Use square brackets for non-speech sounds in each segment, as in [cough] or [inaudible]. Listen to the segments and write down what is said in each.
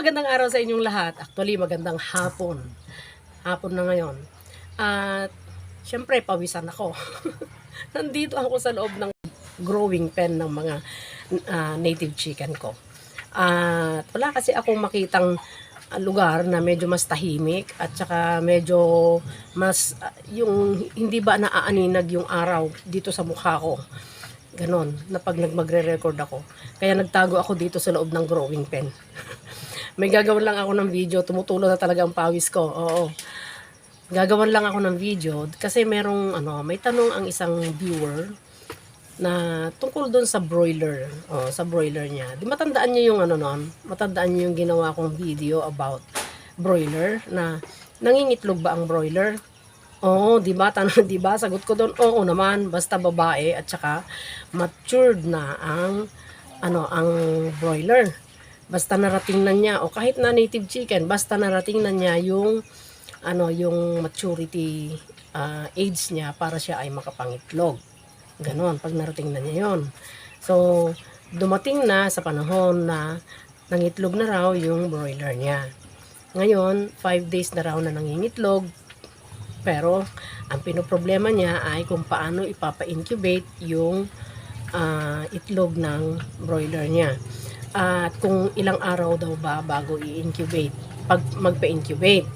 magandang araw sa inyong lahat. Actually, magandang hapon. Hapon na ngayon. At, syempre, pawisan ako. [laughs] Nandito ako sa loob ng growing pen ng mga ah, native chicken ko. At wala kasi akong makitang ah, lugar na medyo mas tahimik at saka medyo mas ah, yung hindi ba naaaninag yung araw dito sa mukha ko. Ganon, na pag nagmagre-record ako. Kaya nagtago ako dito sa loob ng growing pen. [laughs] May gagawin lang ako ng video, tumutulo na talaga ang pawis ko. Oo. Gagawan lang ako ng video kasi merong ano, may tanong ang isang viewer na tungkol doon sa broiler. Oh, sa broiler niya. Di matandaan niyo yung ano noon? Matandaan niyo yung ginawa kong video about broiler na nangingitlog ba ang broiler? Oo, di ba? Tanong, [laughs] di ba? Sagot ko doon, oo naman, basta babae at saka matured na ang ano, ang broiler. Basta narating na niya o kahit na native chicken, basta narating na niya yung ano, yung maturity ah, age niya para siya ay makapangitlog. Ganon, pag narating na niya yon. So, dumating na sa panahon na nangitlog na raw yung broiler niya. Ngayon, 5 days na raw na nangingitlog, pero ang pinoproblema niya ay kung paano ipapa-incubate yung ah, itlog ng broiler niya. At kung ilang araw daw ba bago i-incubate, pag magpa-incubate.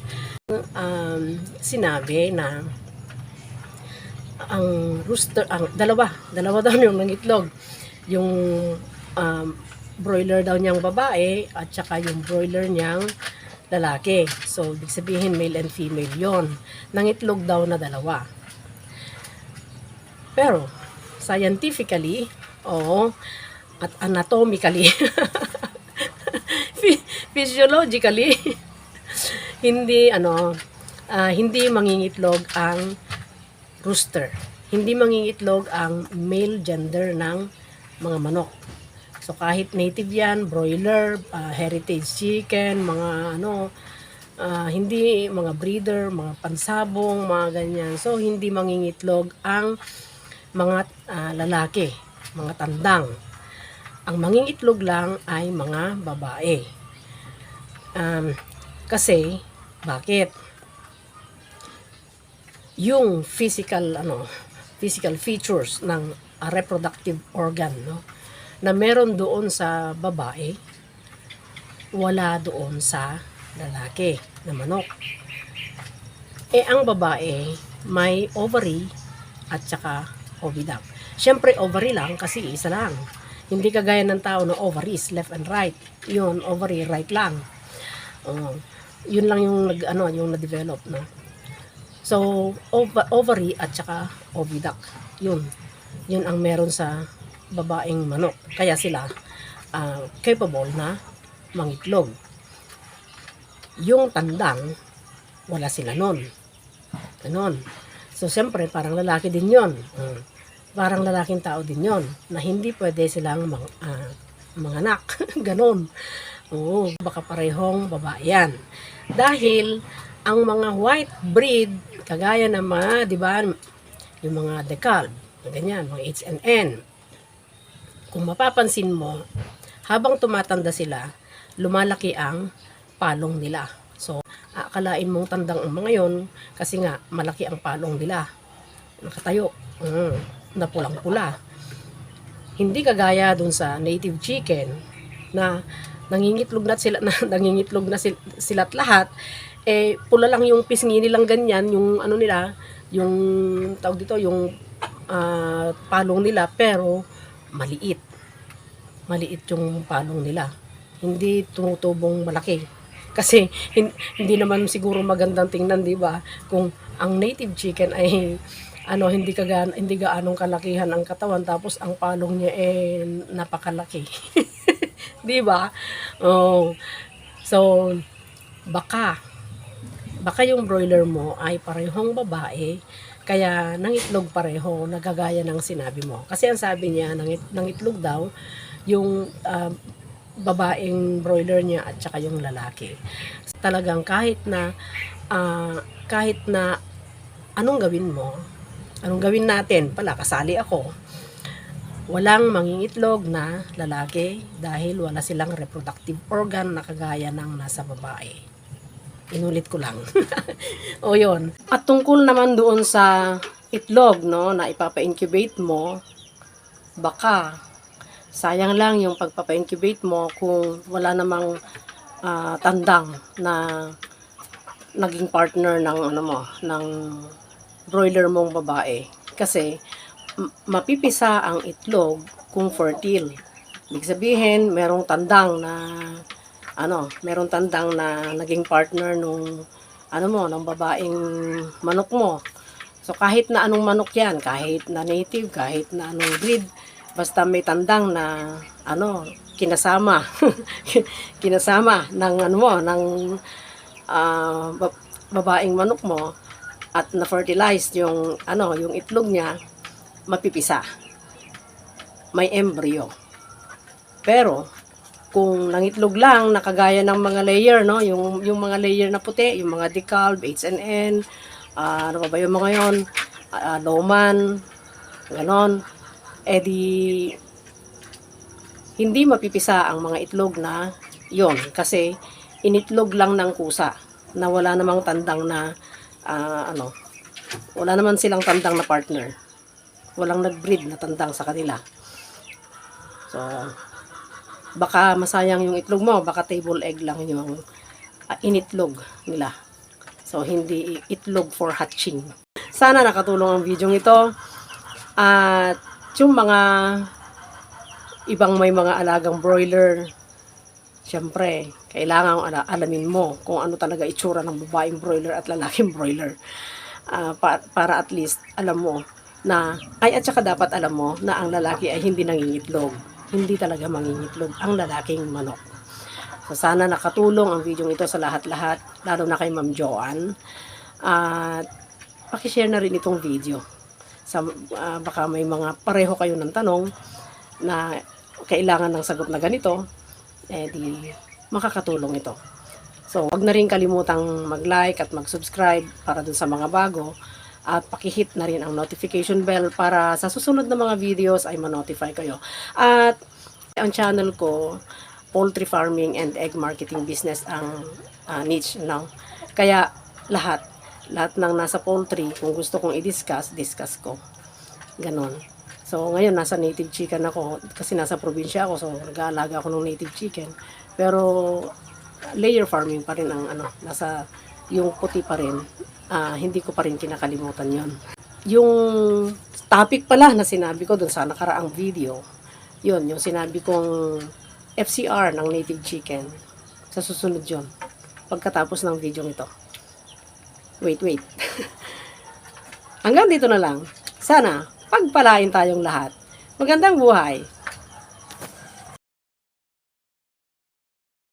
Um, sinabi na ang rooster, ang dalawa, dalawa daw yung nangitlog. Yung um, broiler daw niyang babae at saka yung broiler niyang lalaki. So, ibig sabihin male and female yon Nangitlog daw na dalawa. Pero, scientifically, oo, at anatomically, phy- [laughs] physiologically, hindi, ano, ah, hindi mangingitlog ang rooster. Hindi mangingitlog ang male gender ng mga manok. So kahit native yan, broiler, ah, heritage chicken, mga ano, ah, hindi mga breeder, mga pansabong, mga ganyan. So hindi mangingitlog ang mga ah, lalaki, mga tandang. Ang mangingitlog lang ay mga babae. Um, kasi, bakit? yung physical ano physical features ng ah, reproductive organ no na meron doon sa babae wala doon sa lalaki na manok eh ang babae may ovary at saka oviduct syempre ovary lang kasi isa lang hindi kagaya ng tao na ovaries left and right yun ovary right lang oh, yun lang yung nag ano yung na-develop no So, ova- ovary at saka oviduct. Yun. Yun ang meron sa babaeng manok. Kaya sila ah, capable na mangitlog. Yung tandang, wala sila nun. Ganon. So, siyempre, parang lalaki din yon. Mm. Parang lalaking tao din yon na hindi pwede silang mang, ah, manganak. [laughs] Ganon. Oo, baka parehong babae yan. Dahil, ang mga white breed, kagaya ng mga, di ba, yung mga decal, ganyan, mga H&N. Kung mapapansin mo, habang tumatanda sila, lumalaki ang palong nila. So, akalain mong tandang ang mga yon kasi nga, malaki ang palong nila. Nakatayo, mm, na pulang-pula. Hindi kagaya dun sa native chicken na nangingitlog na sila [laughs] na nangingitlog na sila, sila't lahat. Eh pula lang yung pisngi nilang ganyan yung ano nila yung tawag dito yung ah, palong nila pero maliit. Maliit yung palong nila. Hindi tumutubong malaki. Kasi hin- hindi naman siguro magandang tingnan di ba kung ang native chicken ay ano hindi kaga hindi gaanong kalakihan ang katawan tapos ang palong niya eh napakalaki [laughs] di ba oh so baka baka yung broiler mo ay parehong babae, kaya nangitlog pareho, nagagaya ng sinabi mo. Kasi ang sabi niya, nangit, nangitlog daw, yung ah, babaeng broiler niya at saka yung lalaki. Talagang kahit na, ah, kahit na anong gawin mo, anong gawin natin, pala kasali ako, walang mangingitlog na lalaki dahil wala silang reproductive organ na kagaya ng nasa babae. Inulit ko lang. [laughs] o yun. At tungkol naman doon sa itlog, no, na ipapa-incubate mo, baka sayang lang yung pagpapa-incubate mo kung wala namang ah, tandang na naging partner ng ano mo, ng broiler mong babae. Kasi mapipisa ang itlog kung fertile. Ibig sabihin, merong tandang na ano, merong tandang na naging partner nung ano mo, ng babaeng manok mo. So kahit na anong manok 'yan, kahit na native, kahit na anong breed, basta may tandang na ano, kinasama. [laughs] kinasama ng ano mo, ng ba- babaeng manok mo at na-fertilized yung ano, yung itlog niya, mapipisa. May embryo. Pero kung nangitlog lang nakagaya ng mga layer no, yung yung mga layer na puti, yung mga decal, H&N, ah, ano pa ba yung mga yon, Ah, loman, ganon. Eh di hindi mapipisa ang mga itlog na yon kasi initlog lang ng kusa na wala namang tandang na ah, ano wala naman silang tandang na partner. Walang nag-breed na tandang sa kanila. So baka masayang yung itlog mo baka table egg lang yung ah, initlog nila. So hindi itlog for hatching. Sana nakatulong ang video ito at yung mga ibang may mga alagang broiler syempre kailangan ala- alamin mo kung ano talaga itsura ng babaeng broiler at lalaking broiler. Ah, pa- para at least alam mo na ay at saka dapat alam mo na ang lalaki ay hindi nangingitlog. Hindi talaga mangingitlog ang lalaking manok. So sana nakatulong ang video ito sa lahat-lahat lalo na kay Ma'am Joanne. At pakishare na rin itong video. Sa ah, baka may mga pareho kayo ng tanong na kailangan ng sagot na ganito eh di makakatulong ito. So, wag na rin kalimutang mag-like at mag-subscribe para dun sa mga bago at pakihit na rin ang notification bell para sa susunod na mga videos ay ma-notify kayo. At ang channel ko, poultry farming and egg marketing business ang ah, niche no. Kaya lahat lahat ng nasa poultry kung gusto kong i-discuss, discuss ko. Ganon. So, ngayon, nasa native chicken ako kasi nasa probinsya ako. So, nag-aalaga ako ng native chicken. Pero, layer farming pa rin ang ano, nasa yung puti pa rin. ah, hindi ko pa rin kinakalimutan yon Yung topic pala na sinabi ko dun sa nakaraang video, yun, yung sinabi kong FCR ng native chicken. Sa susunod yon Pagkatapos ng video ito. Wait, wait. [laughs] Hanggang dito na lang. Sana, pagpalain tayong lahat. Magandang buhay.